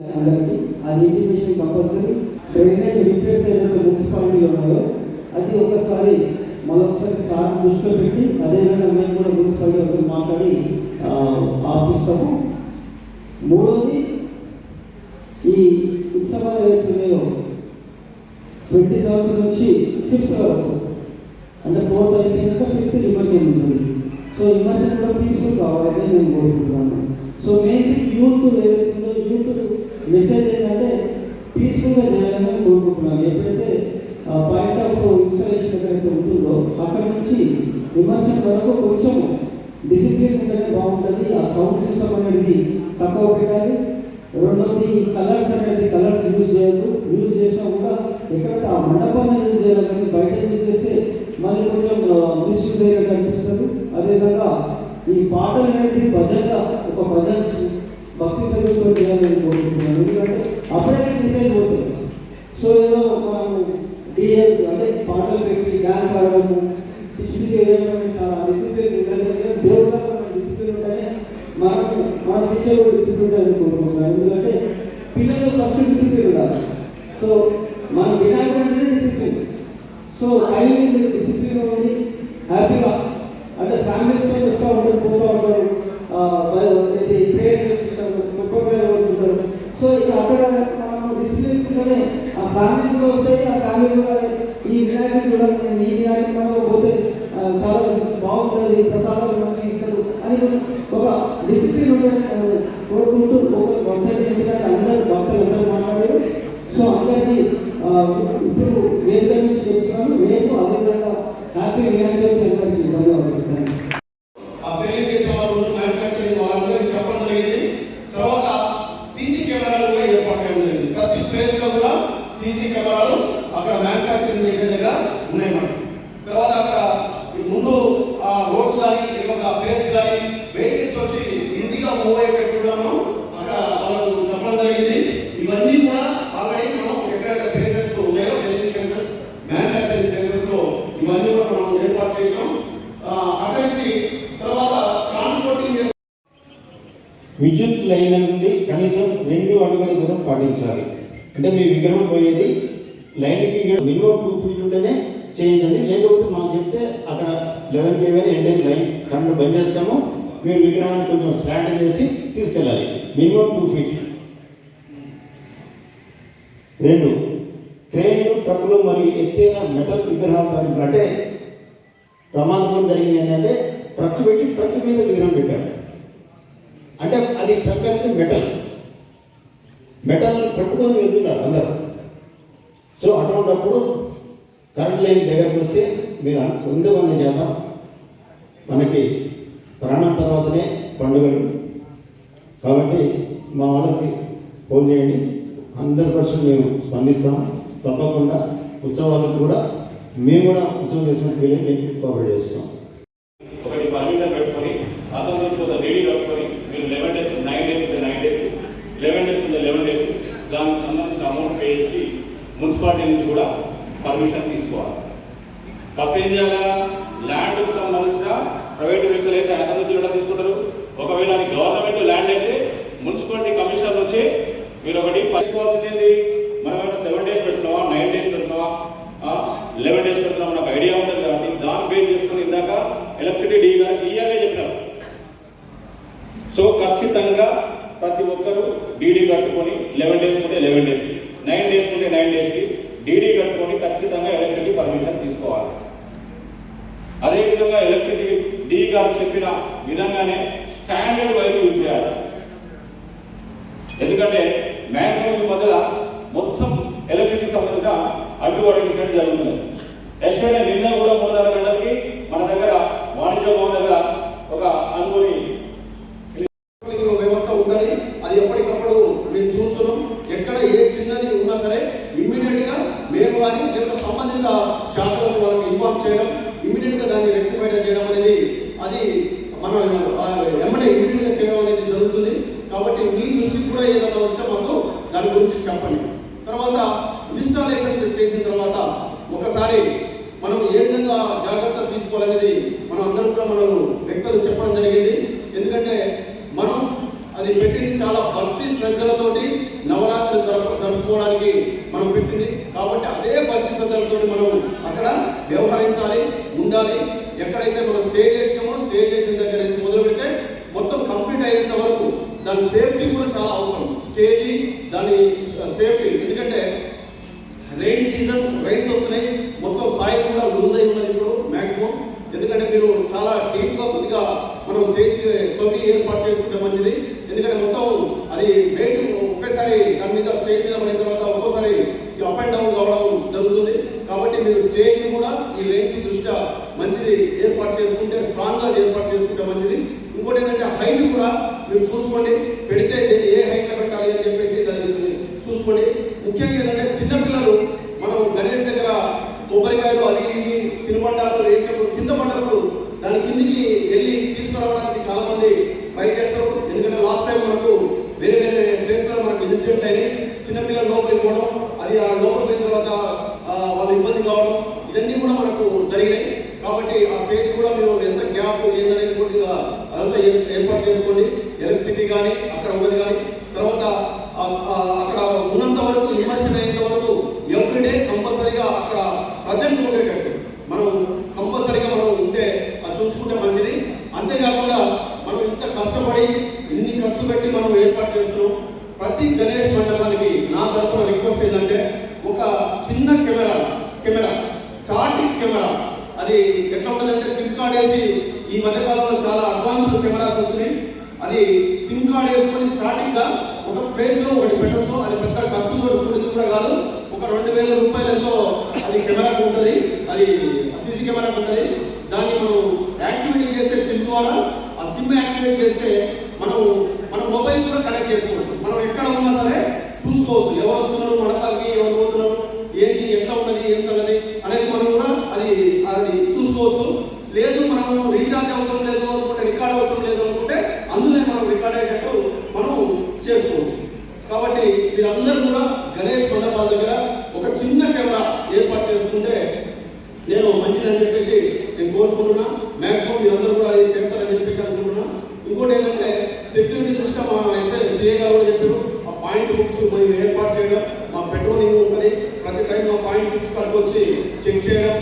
అందరికీ అది intimation compulsory? Drainage repairs ఏదైతే మున్సిపాలిటీలో ఉన్నాయో అది ఒకసారి మరొకసారి సార్ దృష్టిలో పెట్టి అదేవిధంగా మేము కూడా మున్సిపాలిటీ వాళ్ళతో మాట్లాడి ఆ, ఆపిస్తాము మూడవది ఈ ఉత్సవాలు ఏవైతే ఉన్నాయో ట్వంటీ సెవెంత్ నుంచి ఫిఫ్త్ వరకు అంటే ఫోర్త్ అయిపోయినాక ఫిఫ్త్ ఇమర్షన్ ఉంటుంది. సో ఇమర్షన్ కూడా పీస్ఫుల్ కావాలని నేను కోరుకుంటున్నాను. సో మెయిన్ యూత్ మెసేజ్ ఏంటంటే పీస్ఫుల్గా చేయాలని కోరుకుంటున్నాను ఎప్పుడైతే పాయింట్ ఆఫ్ ఇన్స్టాలేషన్ ఎక్కడైతే ఉంటుందో అక్కడ నుంచి విమర్శన వరకు కొంచెం డిసిప్లిన్ ఉంటేనే బాగుంటుంది ఆ సౌండ్ సిస్టమ్ అనేది తక్కువ పెట్టాలి రెండోది కలర్స్ అనేది కలర్స్ యూజ్ చేయదు యూజ్ చేసినా కూడా ఎక్కడైతే ఆ మండపాన్ని యూజ్ చేయాలి కానీ బయట యూజ్ చేస్తే మళ్ళీ కొంచెం మిస్యూజ్ అయ్యేట్టు అనిపిస్తుంది. అదేవిధంగా ఈ పాటలు అనేది భజనగా ఒక భజన భక్తి సంగీతం చేయాలని కోరుకుంటున్నాను. ఎందుకంటే అప్పుడే మెసేజ్ పోతుంది. సో ఏదో మనం డిఏ అంటే పాటలు పెట్టి డ్యాన్స్ ఆడడము పిచ్చి పిచ్చి చేయడం చాలా డిసిప్లిన్ ఉంటుంది దేవుడు డిసిప్లిన్ ఉంటేనే మనము మన ఫ్యూచర్ కూడా డిసిప్లిన్ ఉంటుందని కోరుకుంటున్నాను ఎందుకంటే పిల్లలు ఫస్ట్ డిసిప్లిన్ ఉండాలి. సో మన వినాయకుడు అంటే డిసిప్లిన్ సో చైల్డ్ డిసిప్లిన్ ఉండి హ్యాపీగా ఒక డిసిప్లిన్ కోరుకుంటూ ఒక వంశాన్ని ఎందుకంటే అందరూ భక్తులు అందరూ మాట్లాడారు. సో అందరికీ ఇప్పుడు వేదిక నుంచి చెప్తున్నాను అదే అదేవిధంగా హ్యాపీ వినాయక చవితి అందరికీ ధన్యవాదాలు ఆ వాళ్ళు తర్వాత సీసీ కెమెరాలు ఏర్పాటు కెమెరాలు అక్కడ మ్యానుఫ్యాక్చరింగ్ చేసే దగ్గర ఉన్నాయి మనం తర్వాత అక్కడ ముందు ఆ రోడ్ కానీ లేకపోతే ఆ ప్లేస్ కానీ ఈజీగా కూడా మనం అక్కడ వాళ్ళకు చెప్పడం జరిగింది. ఇవన్నీ కూడా ఆల్రెడీ మనం ఎక్కడైతే ప్లేసెస్ ఉన్నాయో సెల్లింగ్ ప్లేసెస్ మ్యానుఫ్యాక్చరింగ్ ప్లేసెస్లో ఇవన్నీ కూడా మనం ఏర్పాటు చేసాం అక్కడి నుంచి తర్వాత ట్రాన్స్పోర్టింగ్ విద్యుత్ లైన్ నుండి కనీసం రెండు అడుగుల దూరం పాటించాలి. అంటే మీ విగ్రహం పోయేది లైన్కి మినిమం టూ ఫీట్ ఉంటేనే చేయించండి. లేకపోతే మాకు చెప్తే అక్కడ eleven KV and line current బంద్ చేస్తాము. మీరు విగ్రహాన్ని కొంచెం స్లాండ్ చేసి తీసుకెళ్ళాలి. Minimum two feet. రెండు క్రేన్లు ట్రక్కులు మరియు ఎత్తైన మెటల్ విగ్రహాలతో అంటే ప్రమాదం జరిగింది ఏంటంటే ట్రక్ పెట్టి ట్రక్ మీద విగ్రహం పెట్టారు. అంటే అది ట్రక్ అనేది మెటల్. మెటల్ పట్టుకొని వెళ్తున్నారు అందరూ. సో అటువంటిప్పుడు కరెంట్ లైన్ దగ్గరకు వస్తే మీరు ఉండే మంది చేద్దాం. మనకి ప్రాణం తర్వాతనే పండుగలు. కాబట్టి మా వాళ్ళకి ఫోన్ చేయండి. హండ్రెడ్ పర్సెంట్ మేము స్పందిస్తాం. తప్పకుండా ఉత్సవాలకు కూడా మేము కూడా ఉత్సవం చేసినట్టు వీళ్ళని మీకు కోఆపరేట్ చేస్తాం. ఒకటి పర్మిషన్ పెట్టుకొని ఆ తర్వాత కొంత రెడీ కట్టుకొని మీరు eleven days nine days nine days eleven days ఉంటే లెవెన్ డేస్ దానికి సంబంధించిన అమౌంట్ పే చేసి మున్సిపాలిటీ నుంచి కూడా పర్మిషన్ తీసుకోవాలి. ఫస్ట్ ఏం చేయాలా? ప్రైవేట్ వ్యక్తులు అయితే ఎంత నుంచి కూడా తీసుకుంటారు. ఒకవేళ అది గవర్నమెంట్ ల్యాండ్ అయితే మున్సిపాలిటీ కమిషనర్ నుంచి మీరు ఒకటి పరిచుకోవాల్సింది ఏంటి మనం ఏమైనా సెవెన్ డేస్ పెట్టున్నావా నైన్ డేస్ పెట్టున్నావా లెవెన్ డేస్ పెట్టున్నావా నాకు ఐడియా ఉంటుంది కాబట్టి దాన్ని బేస్ చేసుకుని ఇందాక ఎలక్ట్రిసిటీ డీ గారు క్లియర్గా చెప్పినారు. సో ఖచ్చితంగా ప్రతి ఒక్కరు డీడీ కట్టుకొని లెవెన్ డేస్ ఉంటే లెవెన్ డేస్ నైన్ డేస్ ఉంటే నైన్ డేస్కి డీడీ కట్టుకొని ఖచ్చితంగా ఎలక్ట్రిసిటీ పర్మిషన్ తీసుకోవాలి. అదేవిధంగా ఎలక్ట్రిసిటీ డి గారు చెప్పిన విధంగానే స్టాండర్డ్ వైర్ యూజ్ చేయాలి. ఎందుకంటే మ్యాక్సిమం మధ్య మొత్తం ఎలక్ట్రిసిటీ సంబంధించిన అడ్డుబాటు డిసైడ్ జరుగుతుంది. ఎస్ నిన్న కూడా మూడున్నర గంటలకి మన దగ్గర వాణిజ్య భవన్ దగ్గర ఒక అనుకుని వ్యవస్థ ఉంటుంది అది ఎప్పటికప్పుడు మేము చూస్తున్నాం ఎక్కడ ఏ చిన్నది ఉన్నా సరే ఇమ్మీడియట్గా మేము కానీ లేకపోతే సంబంధిత శాఖలకు వాళ్ళకి ఇన్ఫార్మ్ చేయడం ఇమ్మీడియట్గా దాన్ని రెక్టిఫై చేయడం అనేది అది మనం ఆ, ఎమ్మడే చేయడం అనేది జరుగుతుంది. కాబట్టి మీ దృష్టికి కూడా ఏదైనా వస్తే మాకు దాని గురించి చెప్పండి. తర్వాత ఇన్స్టాలేషన్ చేసిన తర్వాత ఒకసారి మనం ఏ విధంగా జాగ్రత్త తీసుకోవాలనేది మనం అందరం కూడా మనం వ్యక్తులు చెప్పడం జరిగింది. ఎందుకంటే మనం అది పెట్టింది చాలా భక్తి శ్రద్ధలతోటి నమ్మ జరుపుకోవడానికి మనం పెట్టింది. కాబట్టి అదే భక్తి శ్రద్ధలతోటి మనం అక్కడ వ్యవహరించాలి ఉండాలి. ఎక్కడైతే మనం స్టే చేసినామో స్టే చేసిన దగ్గర నుంచి మొదలు పెడితే మొత్తం కంప్లీట్ అయ్యేంత వరకు దాని సేఫ్టీ కూడా చాలా అవసరం. స్టేజీ దాని సేఫ్టీ. ఎందుకంటే రైన్ సీజన్ రైన్స్ వస్తున్నాయి మొత్తం సాయి కూడా లూజ్ అయి ఉన్నది ఇప్పుడు మ్యాక్సిమం ఎందుకంటే మీరు చాలా డీప్గా కొద్దిగా మనం స్టేజ్ తొమ్మిది ఏర్పాటు చేసుకుంటే మంచిది. ఎందుకంటే మొత్తం అది వెయిట్ ఒకేసారి దాని మీద స్టేజ్ మీద పడిన తర్వాత ఒక్కోసారి అప్ అండ్ డౌన్ కావడం జరుగుతుంది కాబట్టి మీరు స్టేజ్ కూడా ఈ రైన్స్ దృష్ట్యా మంచిది ఏర్పాటు చేసుకుంటే స్ట్రాంగ్గా ఏర్పాటు చేసుకుంటే మంచిది ఇంకోటి ఏంటంటే హైట్ కూడా మీరు చూసుకోండి. పెడితే దీన్ని ఏ హైట్లో పెట్టాలి అని చెప్పేసి దాన్ని చూసుకోండి. ముఖ్యంగా ఏంటంటే చిన్నపిల్లలు మనం గణేష్ దగ్గర కొబ్బరికాయలు అది ఇది తినుబండాలు వేసినప్పుడు కింద పడ్డప్పుడు దాని కిందికి వెళ్ళి తీసుకురావడానికి చాలా మంది ట్రై చేస్తారు. ఎందుకంటే లాస్ట్ టైం మనకు వేరే వేరే ప్లేస్లో మనకు ఇన్సిడెంట్ అయినాయి. చిన్నపిల్లలు లోపలిపోవడం అది ఆ లోపలిపోయిన తర్వాత వాళ్ళు ఇబ్బంది కావడం ఇవన్నీ కూడా మనకు జరిగినాయి. కాబట్టి ఆ స్టేజ్ కూడా మీరు ఎంత గ్యాప్ ఏందనేది కొద్దిగా అదంతా ఏర్పాటు చేసుకోండి. ఎలక్ట్రిసిటీ కానీ అక్కడ ఉన్నది కానీ తర్వాత ఆ- ఆ అక్కడ ఉన్నంత వరకు ఇమర్షన్ అయ్యేంత వరకు ఎవ్రీడే కంపల్సరీగా అక్కడ ప్రజెంట్ ఉండేటట్టు మనం కంపల్సరీగా మనం ఉంటే అది చూసుకుంటే మంచిది అంతేకాకుండా మనం ఇంత కష్టపడి ఇన్ని ఖర్చు పెట్టి మనం ఏర్పాటు చేస్తున్నాం ప్రతి గణేష్ మండపానికి నా తరఫున రిక్వెస్ట్ ఏంటంటే ఒక చిన్న కెమెరా కెమెరా స్టార్టింగ్ కెమెరా అది ఎట్లా ఉంటుందంటే సిమ్ కార్డ్ వేసి ఈ మధ్య కాలంలో చాలా అడ్వాన్స్ కెమెరాస్ వచ్చినాయి అది సిమ్ కార్డ్ వేసుకొని స్టార్టింగ్గా ప్లేస్లో ఒకటి పెట్టచ్చు. అది పెద్ద ఖర్చు కూడింది కూడా కాదు. ఒక రెండు వేల రూపాయలతో అది కెమెరాకు ఉంటుంది. అది సీసీ కెమెరాకు ఉంటుంది. దాన్ని మనం యాక్టివేట్ చేస్తే సిమ్ ద్వారా ఆ సిమ్ యాక్టివేట్ చేస్తే మనం మన మొబైల్ కూడా కనెక్ట్ చేసుకోవచ్చు. మనం ఎక్కడ ఉన్నా సరే చూసుకోవచ్చు ఎవరు వస్తున్నారు మడపాలకి ఎవరు పోతున్నారు ఏంటి ఎట్లా ఉన్నది ఏం సంగతి అనేది మనం కూడా అది అది చూసుకోవచ్చు లేదు మనం రీఛార్జ్ అవసరం లేదు అనుకుంటే రికార్డ్ అవసరం లేదు అనుకుంటే అందులో మనం రికార్డ్ అయ్యేటట్టు మనం చేసుకోవచ్చు కాబట్టి మీరందరూ కూడా గణేష్ మండపాల దగ్గర ఒక చిన్న కెమెరా ఏర్పాటు చేసుకుంటే నేను మంచిదని చెప్పేసి నేను కోరుకుంటున్నా. మ్యాక్సిమం మీరందరూ కూడా అది చేస్తారని చెప్పేసి అనుకుంటున్నా. ఇంకోటి ఏంటంటే సెక్యూరిటీ దృష్ట్యా మా ఎస్ఐ సిఏ గారు కూడా చెప్పారు ఆ పాయింట్ బుక్స్ మేము ఏర్పాటు చేయడం మా పెట్రోలింగ్ ఉంటుంది ప్రతి టైం మా పాయింట్ బుక్స్ కాడికి వచ్చి చెక్ చేయడం